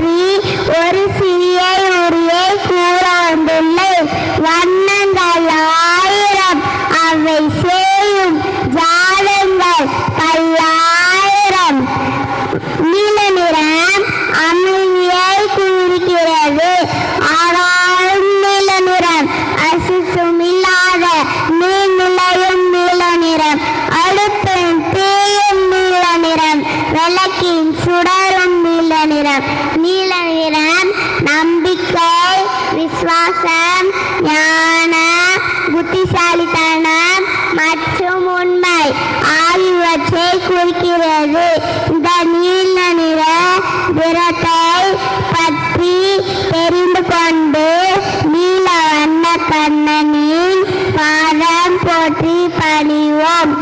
மாறி ஒரு சிறிய உரியை கூற வந்துள்ளேன் வண்ணங்கள் ஆயிரம் அவை சேயும் ஜாதங்கள் பல்லாயிரம். நீல நிறம் அமைதியை கூறுகிறது. ஆனாலும் நீல நிறம் அசிசும் இல்லாத நீர்நிலையும் நீல நிறம் அடுப்பின் தீயும் நீல நிறம் விளக்கின் சுடரும் நீல நிறம் நீல நிறம் நம்பிக்கை விசுவாசம் ஞான புத்திசாலித்தனம் மற்றும் உண்மை ஆகியவற்றை குறிக்கிறது. இந்த நீல நிற நிறத்தை பற்றி தெரிந்து கொண்டு நீல வண்ண கண்ணனின் பாதம் போற்றி பணிவோம்